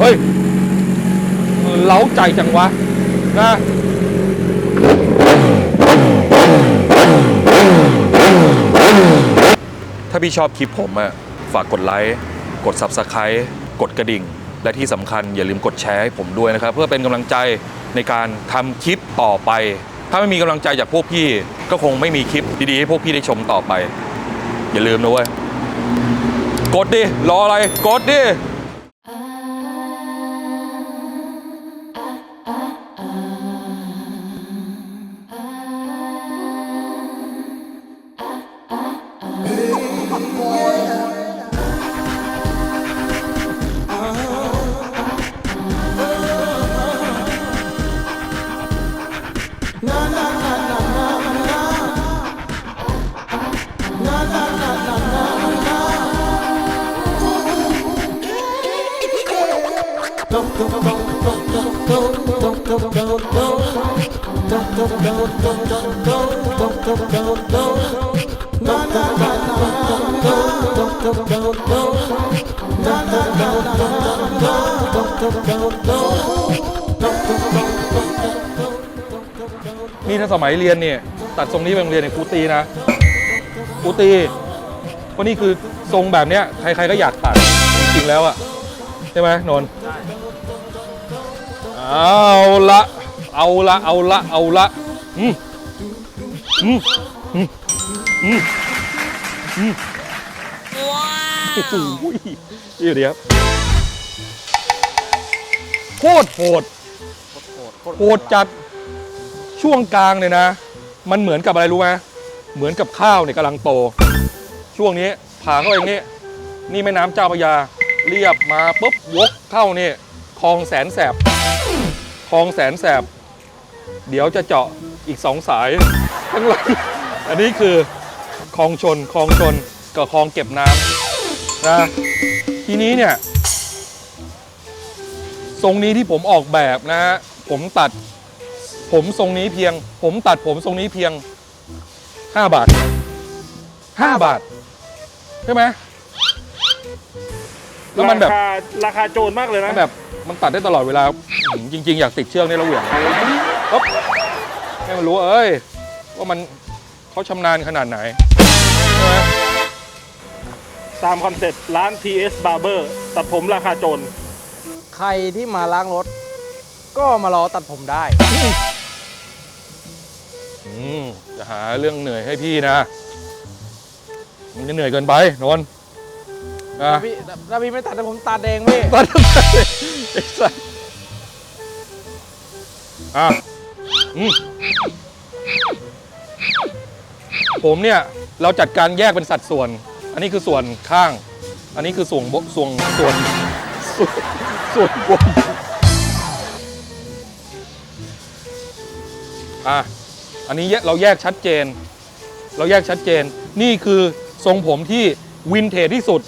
เฮ้ยเล้าใจจังวะนะถ้าพี่ชอบคลิปผมอะฝากกดไลค์ กด Subscribe กดกระดิ่ง และที่สำคัญอย่าลืมกดแชร์ให้ผมด้วยนะครับ เพื่อเป็นกำลังใจในการทำคลิปต่อไป ถ้าไม่มีกำลังใจจากพวกพี่ก็คงไม่มีคลิปดีๆให้พวกพี่ได้ชมต่อไป อย่าลืมนะเว้ย กดดิ รออะไร กดดิ นี่ถ้าสมัยเรียนเนี่ยตัดทรงนี้ไปโรงเรียนเนี่ยครูตีนะครูตีเพราะนี่คือทรงแบบเนี้ยใครๆก็อยากตัดจริงๆแล้วอะ ใช่ไหมนนท์เอาละเอาละเอาละเอาละอืมอืมอืมอืมอืมว้าวเดี๋ยวเดี๋ยวโคตรโหดโหดจัดช่วงกลางเนี่ยนะ มันเหมือนกับอะไรรู้ไหมเหมือนกับข้าวเนี่ยกำลังโต ช่วงนี้ผ่าเข้าไปอย่างนี้ นี่แม่น้ำเจ้าพระยา เรียบมาปุ๊บวกเข้านี่คลองแสนแสบคลองแสนแสบ เดี๋ยวจะเจาะอีกสองสายข้างหลังอันนี้คือคลองชนคลองชนกับคลองเก็บน้ำนะทีนี้เนี่ยทรงนี้ที่ผมออกแบบนะฮะผมตัดผมทรงนี้เพียง ผมตัดผมทรงนี้เพียง 5 บาท 5 บาท ใช่ไหม แล้วมันแบบ ราคาราคาโจรมากเลยนะมันแบบมันตัดได้ตลอดเวลาอืมจริง ๆ อยากติดเชือกนี่แล้วเหวี่ยงปุ๊บให้มันรู้ว่าเอ้ย ว่ามันเขาชำนาญขนาดไหนใช่ไหมตามคอนเซ็ปต์ร้าน TS Barber ตัดผมราคาโจรใครที่มาล้างรถ ก็มารอตัดผมได้ อืมจะหาเรื่องเหนื่อยให้พี่นะ มันจะเหนื่อยเกินไปนนท์ นะพี่ถ้าพี่ไม่ตัดแต่ผมตัดเองพี่ตัดไอ้สัสอะอืมผมเนี่ย เราจัดการแยกเป็นสัดส่วน อันนี้คือส่วนข้าง อันนี้คือส่วนบส่วนส่วนส่วนส่วนบนอะอันนี้เราแยกชัดเจน เราแยกชัดเจน นี่คือทรงผมที่วินเทจที่สุด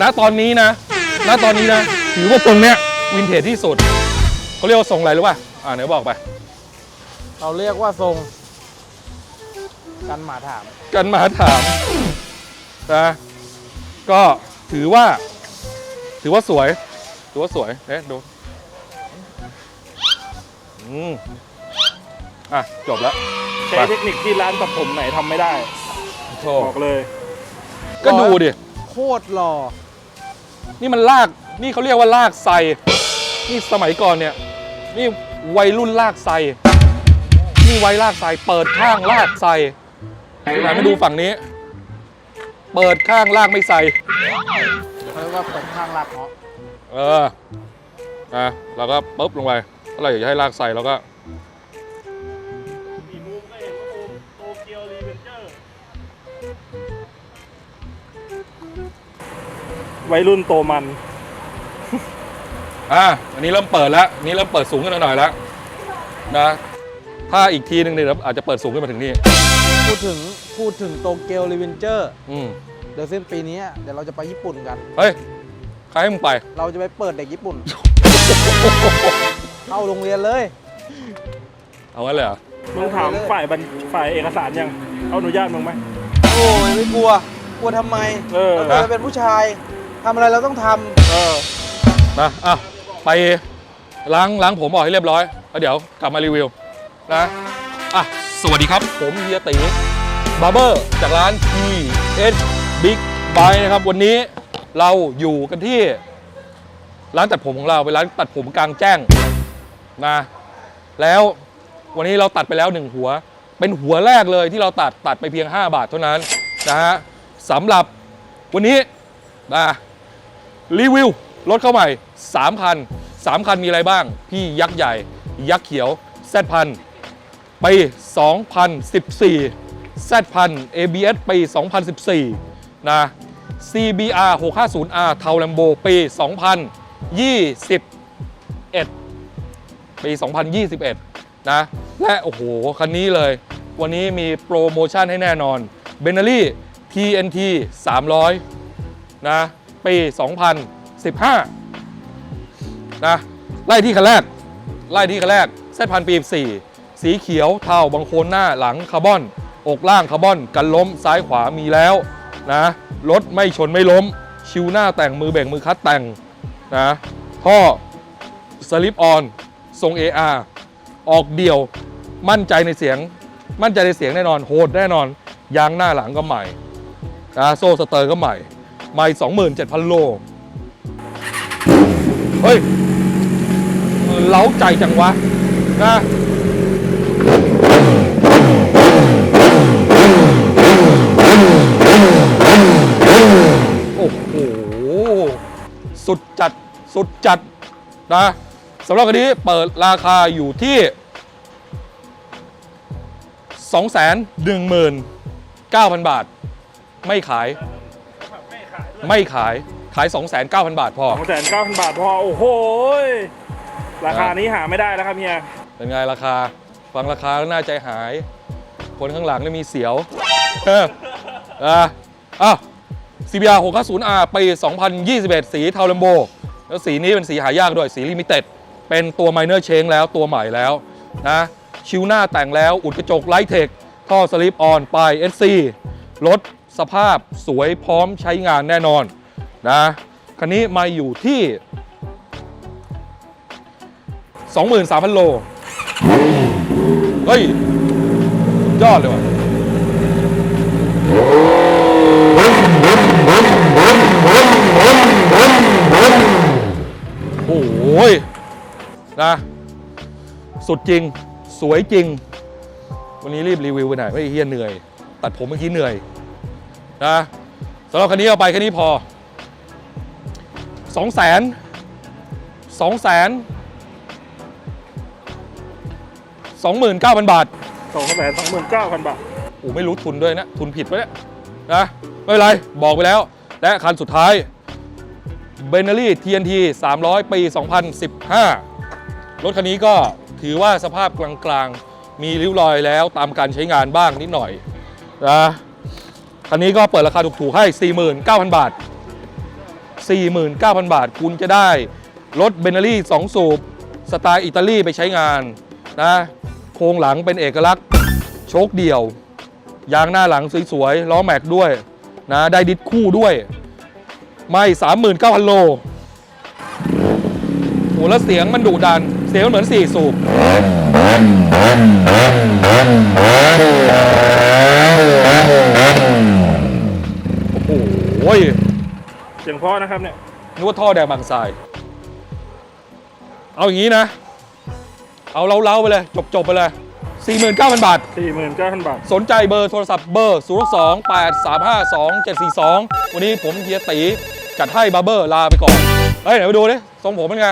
ณตอนนี้นะณตอนนี้นะ ถือว่าทรงเนี้ยวินเทจที่สุดเขาเรียกว่าทรงอะไรรู้ป่ะอ่าเดี๋ยวบอกไป เราเรียกว่าทรงกันหมาถาม กันมาถามนะก็ถือว่า ถือว่าสวย ถือว่าสวยเอ๊ะดูอืมอะ จบแล้วใช้เทคนิคที่ร้านตัดผมไหนทำไม่ได้โธบอกเลย ก็ดูดิ โคตรหล่อ นี่มันลากนี่เขาเรียกว่าลากไซนี่สมัยก่อนเนี่ย นี่วัยรุ่นลากไซนี่วัยลากไซเปิดข้างลากไซไหนมาดูฝั่งนี้ เปิดข้างลากไม่ไซเขาเรียกว่าเปิดข้างรักเนาะเอออะเราก็ปุ๊บลงไปถ้าเราอยากจะให้ลากไซเราก็ วัยรุ่นโตมัน อะอันนี้เริ่มเปิดแล้วอันนี้เริ่มเปิดสูงขึ้นมาหน่อยแล้วนะถ้าอีกทีหนึ่งเนี่ยอาจจะเปิดสูงขึ้นมาถึงนี่พูดถึงพูดถึงโตเกียวรีเวนเจอร์อืมเดี๋ยวสิ้นปีนี้เดี๋ยวเราจะไปญี่ปุ่นกัน เฮ้ยใครให้มึงไป เราจะไปเปิดเด็กญี่ปุ่น เข้าโรงเรียนเลย เอางั้นเลยเหรอมึงถามฝ่ายบัญฝ่ายเอกสารยัง เอาอนุญาตมึงไหมโอ้ยไม่กลัว กลัวทำไมเออ เราเป็นผู้ชาย ทำอะไรเราต้องทำเออนะอะไปล้างล้างผมออกให้เรียบร้อยแล้วเดี๋ยวกลับมารีวิวนะอะสวัสดีครับ ผมเฮียตีบาร์เบอร์จากร้าน T S Big b y นะครับ วันนี้เราอยู่กันที่ ร้านตัดผมของเราเป็นร้านตัดผมกลางแจ้งนะแล้ววันนี้เราตัดไปแล้วหนึ่งหัว เป็นหัวแรกเลยที่เราตัดตัดไปเพียง 5 บาทเท่านั้นนะฮะสำหรับวันนี้นะ รีวิวรถเข้าใหม่ 3 คัน 3 คันมีอะไรบ้าง พี่ยักษ์ใหญ่ ยักษ์เขียวแซดพันปี2014 Z พัน ABS ปี 2014 นะ CBR 650R เทาแลมโบปี 2021 ปี 2021 นะ และโอ้โห คันนี้เลย วันนี้มีโปรโมชั่นให้แน่นอน b e n n e l y TNT 300 นะ ปี 2015 นะ ไล่ที่คันแรก ไล่ที่คันแรกเซตพันปี4สีเขียวเทาบางโคนหน้าหลังคาร์บอน อกล่างคาร์บอน กันล้มซ้ายขวามีแล้วนะรถไม่ชนไม่ล้ม ชิวหน้าแต่งมือเบ่งมือคัดแต่งนะท่อสลิปออนทรง AR ออกเดี่ยวมั่นใจในเสียง มั่นใจในเสียงแน่นอนโหดแน่นอนยางหน้าหลังก็ใหม่นะโซ่สเตอร์ก็ใหม่ ไม่27,000 โล เฮ้ย เล้าใจจังวะ นะโอ้โห สุดจัด สุดจัด นะสำหรับคันนี้เปิดราคาอยู่ที่ 219,000 บาท ไม่ขายไม่ขาย ไม่ขายขาย 2,900บาทพอสองแสนเก้าพันบาทพอ โอ้โหยราคานี้หาไม่ได้แล้วครับเฮีย เป็นไงราคา ฟังราคาก็น่าใจหาย คนข้างหลังนี่มีเสียว เอออะอ้าว CBR 650R ปี 2021 สีเทาเลมโบ แล้วสีนี้เป็นสีหายากด้วย สีลิมิเต็ด เป็นตัว Minor Change แล้วตัวใหม่แล้วนะชิวหน้าแต่งแล้ว อุดกระจกไลท์เทค ท่อสลิปออนปลาย SC รถ สภาพสวยพร้อมใช้งานแน่นอนนะคันนี้มาอยู่ที่ 23,000 โล เฮ้ย ยอดเลยว่ะโอ้ยนะ สุดจริง สวยจริง วันนี้รีบรีวิวไปหน่อยไม่เฮียเหนื่อย ตัดผมเมื่อกี้เหนื่อย นะสำหรับคันนี้เอาไปแค่นี้พอสองแสนสองแสนสองหมื่นเก้าพันบาทสองแสนสองหมื่นเก้าพันบาทโอ้ไม่รู้ทุนด้วยนะ ทุนผิดไปเนี่ยนะไม่เป็นไร บอกไปแล้ว และคันสุดท้าย b e n n e l y TNT 300 ปี 2015 รถคันนี้ก็ถือว่าสภาพกลางๆ มีริ้วรอยแล้วตามการใช้งานบ้างนิดหน่อยนะ คันนี้ก็เปิดราคาถูกๆให้ 49,000 บาท 49,000 บาท คุณจะได้รถเบนเนอรี่2สูบสไตล์อิตาลีไปใช้งานนะโครงหลังเป็นเอกลักษณ์โชคเดี่ยว ยางหน้าหลังสวยๆล้อแม็กด้วยนะได้ดิสคู่ด้วย ไม่ 39,000 โลโอ้แล้วเสียงมันดุดัน เสียงมันเหมือน4สูบโอ้โหเสียงเพราะนะครับเนี่ยนึกว่าท่อแดงบางทราย เอาอย่างนี้นะ เอาเล้าๆไปเลย จบๆไปเลย 49,000 บาทสี่หมื่นเก้าพันบาท สนใจเบอร์โทรศัพท์เบอร์ 0 2 8 3 5 2 7 4 2 วันนี้ผมเฮียตีจัดให้บาร์เบอร์ลาไปก่อน เฮ้ยไหนไปดูดิทรงผมเป็นไง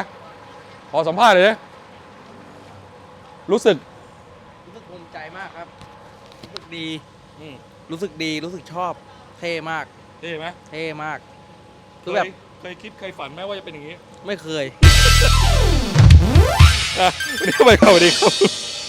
ขอสัมภาษณ์เลยดิรู้สึก รู้สึกภูมิใจมากครับ รู้สึกดีอืมรู้สึกดี รู้สึกชอบ เท่มาก เท่ไหมเท่มากเคคือแบบยเคยคิดเคยฝันไหมว่าจะเป็นอย่างนี้ ไม่เคย อะวันนี้ไปครับสวัสดีครับ